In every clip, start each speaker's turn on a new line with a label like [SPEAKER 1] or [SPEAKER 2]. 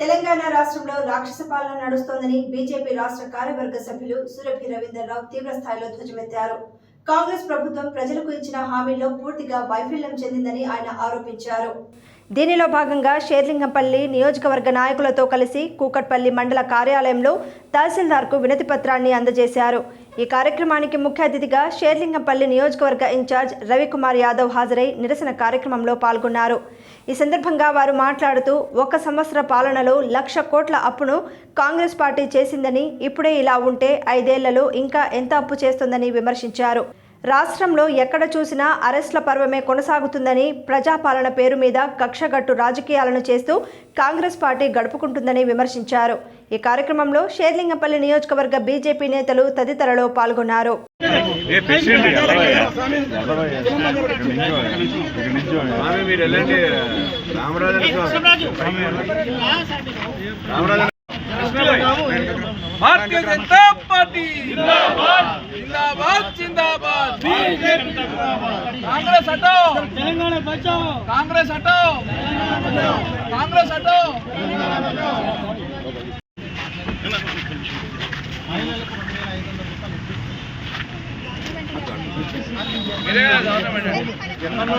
[SPEAKER 1] తెలంగాణ రాష్ట్రంలో రాక్షస పాలన నడుస్తోందని బీజేపీ రాష్ట్ర కార్యవర్గ సభ్యులు సురభి రవీందర్రావు తీవ్ర స్థాయిలో ధ్వజమెత్తారు. కాంగ్రెస్ ప్రభుత్వం ప్రజలకు ఇచ్చిన హామీల్లో పూర్తిగా వైఫల్యం చెందిందని ఆయన ఆరోపించారు. దీనిలో భాగంగా షేర్లింగంపల్లి నియోజకవర్గ నాయకులతో కలిసి కూకట్పల్లి మండల కార్యాలయంలో తహసీల్దార్కు వినతి పత్రాన్ని అందజేశారు. ఈ కార్యక్రమానికి ముఖ్య అతిథిగా షేర్లింగంపల్లి నియోజకవర్గ ఇన్ఛార్జ్ రవికుమార్ యాదవ్ హాజరై నిరసన కార్యక్రమంలో పాల్గొన్నారు. ఈ సందర్భంగా వారు మాట్లాడుతూ ఒక సంవత్సర పాలనలో లక్ష కోట్ల అప్పును కాంగ్రెస్ పార్టీ చేసిందని ఇప్పుడే ఇలా ఉంటే ఐదేళ్ళలో ఇంకా ఎంత అప్పు చేస్తుందని విమర్శించారు. రాష్ట్రంలో ఎక్కడ చూసినా అరెస్ట్ల పర్వమే కొనసాగుతుందని ప్రజాపాలన పేరు మీద కక్షగట్టు రాజకీయాలను చేస్తూ కాంగ్రెస్ పార్టీ గడుపుకుంటుందని విమర్శించారు. ఈ కార్యక్రమంలో షేర్లింగంపల్లి నియోజకవర్గ బీజేపీ నేతలు తదితరులు పాల్గొన్నారు.
[SPEAKER 2] భారతీయ
[SPEAKER 3] జనతా పార్టీ. జిందాబాద్. జిందాబాద్ కాంగ్రెస్ హటో కాంగ్రెస్ హటో కాంగ్రెస్ హటో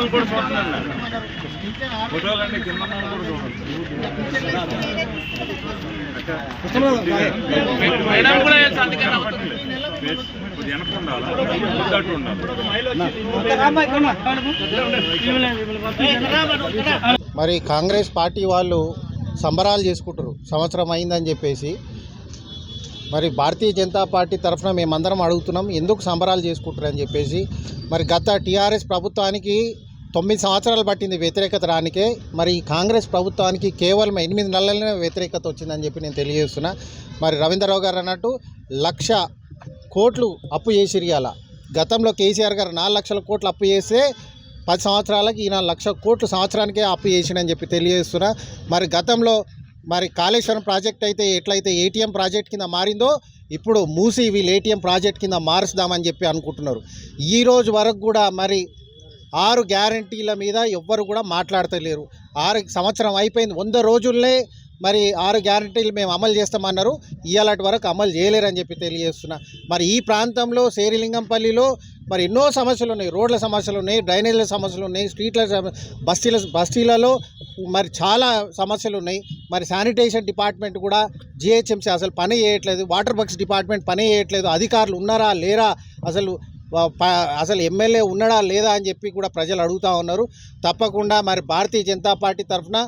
[SPEAKER 3] కూడా చూస్తున్నాను ఫోటోలు అండి
[SPEAKER 2] కింద కూడా చూడండి
[SPEAKER 4] మరి కాంగ్రెస్ పార్టీ వాళ్ళు సంబరాలు చేసుకుంటారు సంవత్సరం అయిందని చెప్పేసి. మరి భారతీయ జనతా పార్టీ తరఫున మేమందరం అడుగుతున్నాం ఎందుకు సంబరాలు చేసుకుంటారు అని చెప్పేసి. మరి గత టీఆర్ఎస్ ప్రభుత్వానికి తొమ్మిది సంవత్సరాలు పట్టింది వ్యతిరేకత రానికే. మరి ఈ కాంగ్రెస్ ప్రభుత్వానికి కేవలం ఎనిమిది నెలలనే వ్యతిరేకత వచ్చిందని చెప్పి నేను తెలియజేస్తున్నా. మరి రవీంద్రరావు గారు అన్నట్టు లక్ష కోట్లు అప్పు చేసిరు ఇవాళ గతంలో కేసీఆర్ గారు నాలుగు లక్షల కోట్లు అప్పు చేస్తే పది సంవత్సరాలకి ఈయన లక్ష కోట్లు సంవత్సరానికే అప్పు చేసినని చెప్పి తెలియజేస్తున్నా. మరి గతంలో మరి కాళేశ్వరం ప్రాజెక్ట్ అయితే ఎట్లయితే ఏటీఎం ప్రాజెక్ట్ కింద మారిందో ఇప్పుడు మూసి వీళ్ళు ఏటీఎం ప్రాజెక్ట్ కింద మారుస్తామని చెప్పి అనుకుంటున్నారు. ఈ రోజు వరకు కూడా మరి ఆరు గ్యారంటీల మీద ఎవ్వరు కూడా మాట్లాడతలేరు. ఆరు సంవత్సరం అయిపోయింది. వంద రోజుల్లే మరి ఆరు గ్యారంటీలు మేము అమలు చేస్తామన్నారు. ఇవాళటి వరకు అమలు చేయలేరని చెప్పి తెలియజేస్తున్నా. మరి ఈ ప్రాంతంలో శేరిలింగంపల్లిలో మరి ఎన్నో సమస్యలు ఉన్నాయి. రోడ్ల సమస్యలు ఉన్నాయి డ్రైనేజీల సమస్యలు ఉన్నాయి స్ట్రీట్ల బస్తీల బస్తీలలో మరి చాలా సమస్యలు ఉన్నాయి. మరి శానిటేషన్ డిపార్ట్మెంట్ కూడా జిహెచ్ఎంసీ అసలు పని చేయట్లేదు. వాటర్ వర్క్స్ డిపార్ట్మెంట్ పని చేయట్లేదు. అధికారులు ఉన్నారా లేరా అసలు అసలు ఎమ్మెల్యే ఉన్నాడా లేదా అని చెప్పి కూడా ప్రజలు అడుగుతూ ఉన్నారు. తప్పకుండా మరి భారతీయ జనతా పార్టీ తరఫున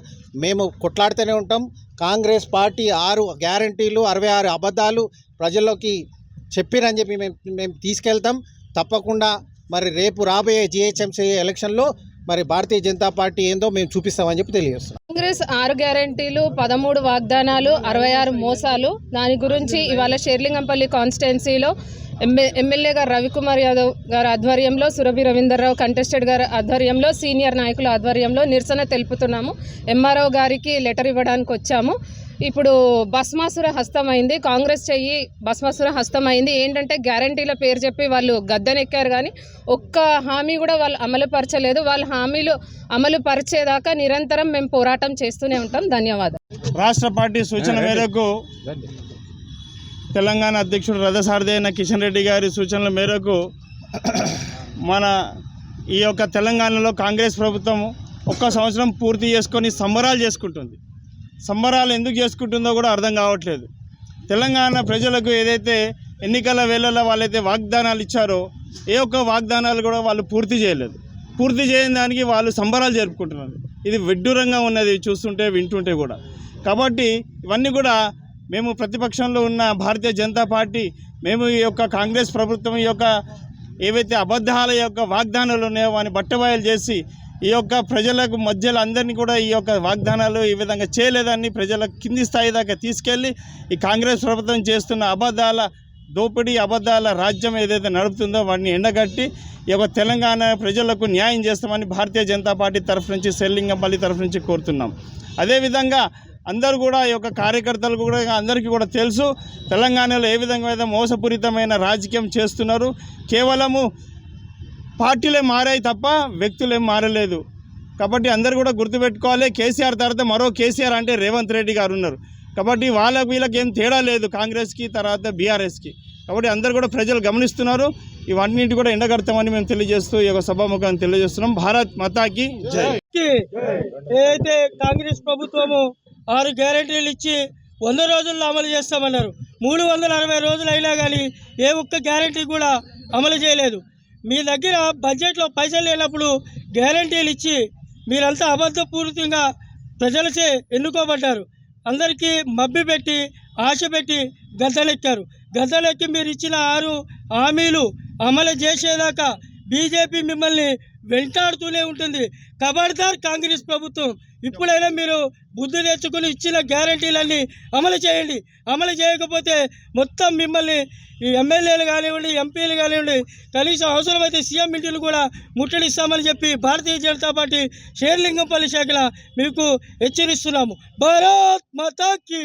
[SPEAKER 4] మేము కొట్లాడుతూనే ఉంటాం. కాంగ్రెస్ పార్టీ ఆరు గ్యారంటీలు అరవై ఆరు అబద్ధాలు ప్రజల్లోకి చెప్పిరని చెప్పి మేము మేము తీసుకెళ్తాం. తప్పకుండా మరి రేపు రాబోయే జిహెచ్ఎంసీ ఎలక్షన్లో మరి భారతీయ జనతా పార్టీ ఏందో మేము చూపిస్తామని చెప్పి తెలియజేస్తున్నాం.
[SPEAKER 5] కాంగ్రెస్ ఆరు గ్యారంటీలు పదమూడు వాగ్దానాలు అరవై ఆరు మోసాలు. దాని గురించి ఇవాళ షేర్లింగంపల్లి కాన్స్టిట్యున్సీలో ఎమ్మె ఎమ్మెల్యే గారు రవికుమార్ యాదవ్ గారి ఆధ్వర్యంలో సురభి రవీందర్రావు కంటెస్టెడ్ గారి ఆధ్వర్యంలో సీనియర్ నాయకుల ఆధ్వర్యంలో నిరసన తెలుపుతున్నాము. ఎంఆర్ఓ గారికి లెటర్ ఇవ్వడానికి వచ్చాము. ఇప్పుడు భస్మాసుర హస్తమైంది కాంగ్రెస్ చెయ్యి భస్మాసుర హస్తమైంది. ఏంటంటే గ్యారంటీల పేరు చెప్పి వాళ్ళు గద్దెనెక్కారు కానీ ఒక్క హామీ కూడా వాళ్ళు అమలు పరచలేదు వాళ్ళ హామీలు అమలు పరిచేదాకా నిరంతరం మేము పోరాటం చేస్తూనే ఉంటాం. ధన్యవాదాలు.
[SPEAKER 6] రాష్ట్ర పార్టీ సూచన మేరకు తెలంగాణ అధ్యక్షుడు రథ అయిన కిషన్ రెడ్డి గారి సూచనల మేరకు మన ఈ యొక్క తెలంగాణలో కాంగ్రెస్ ప్రభుత్వం ఒక్క సంవత్సరం పూర్తి చేసుకొని సంబరాలు చేసుకుంటుంది. సంబరాలు ఎందుకు చేసుకుంటుందో కూడా అర్థం కావట్లేదు. తెలంగాణ ప్రజలకు ఏదైతే ఎన్నికల వేళల్లో వాళ్ళైతే వాగ్దానాలు ఇచ్చారో ఏ ఒక్క వాగ్దానాలు కూడా వాళ్ళు పూర్తి చేయలేదు. పూర్తి చేయని దానికి వాళ్ళు సంబరాలు జరుపుకుంటున్నారు. ఇది విడ్డూరంగా ఉన్నది చూస్తుంటే వింటుంటే కూడా. కాబట్టి ఇవన్నీ కూడా మేము ప్రతిపక్షంలో ఉన్న భారతీయ జనతా పార్టీ మేము ఈ యొక్క కాంగ్రెస్ ప్రభుత్వం యొక్క ఏవైతే అబద్ధాల యొక్క వాగ్దానాలు ఉన్నాయో వాని బట్టబయలు చేసి ఈ యొక్క ప్రజలకు మధ్యలో అందరినీ కూడా ఈ యొక్క వాగ్దానాలు ఈ విధంగా చేయలేదని ప్రజల కింది స్థాయి దాకా తీసుకెళ్ళి ఈ కాంగ్రెస్ ప్రభుత్వం చేస్తున్న అబద్ధాల దోపిడీ అబద్ధాల రాజ్యం ఏదైతే నడుపుతుందో వాటిని ఎండగట్టి ఈ యొక్క తెలంగాణ ప్రజలకు న్యాయం చేస్తామని భారతీయ జనతా పార్టీ తరఫు నుంచి సెల్లింగంపల్లి తరఫు నుంచి కోరుతున్నాం. అదేవిధంగా అందరూ కూడా ఈ యొక్క కార్యకర్తలు కూడా అందరికీ కూడా తెలుసు తెలంగాణలో ఏ విధంగా అయితే మోసపూరితమైన రాజకీయం చేస్తున్నారు. కేవలము పార్టీలే మారాయి తప్ప వ్యక్తులేం మారలేదు. కాబట్టి అందరు కూడా గుర్తుపెట్టుకోవాలి కేసీఆర్ తర్వాత మరో కేసీఆర్ అంటే రేవంత్ రెడ్డి గారు ఉన్నారు. కాబట్టి వాళ్ళకి వీళ్ళకి ఏం తేడా లేదు కాంగ్రెస్కి తర్వాత బీఆర్ఎస్కి. కాబట్టి అందరు కూడా ప్రజలు గమనిస్తున్నారు. ఇవన్నింటి కూడా ఎండగడతామని మేము తెలియజేస్తూ ఈ యొక్క సభాముఖాన్ని తెలియజేస్తున్నాం. భారత్ మతాకి జై.
[SPEAKER 3] ఏదైతే కాంగ్రెస్ ప్రభుత్వము ఆరు గ్యారెంటీలు ఇచ్చి వంద రోజుల్లో అమలు చేస్తామన్నారు. మూడు వందల అరవై రోజులు అయినా కానీ ఏ ఒక్క గ్యారెంటీ కూడా అమలు చేయలేదు. మీ దగ్గర బడ్జెట్లో పైసలు లేనప్పుడు గ్యారెంటీలు ఇచ్చి మీరంతా అబద్ధపూరితంగా ప్రజలచే ఎన్నుకోబడ్డారు. అందరికీ మబ్బి పెట్టి ఆశ పెట్టి గద్దలెక్కారు. గద్దలెక్కి మీరు ఇచ్చిన ఆరు హామీలు అమలు చేసేదాకా బీజేపీ మిమ్మల్ని వెంటాడుతూనే ఉంటుంది. కబడ్దార్ కాంగ్రెస్ ప్రభుత్వం. ఇప్పుడైనా మీరు బుద్ధి తెచ్చుకుని ఇచ్చిన గ్యారంటీలన్నీ అమలు చేయండి. అమలు చేయకపోతే మొత్తం మిమ్మల్ని ఈ ఎమ్మెల్యేలు కానివ్వండి ఎంపీలు కానివ్వండి కనీసం అవసరమైతే సీఎం ఇంటిని కూడా ముట్టడిస్తామని చెప్పి భారతీయ జనతా పార్టీ షేర్లింగంపల్లి శాఖల మీకు హెచ్చరిస్తున్నాము. భారత్ మాతాకి!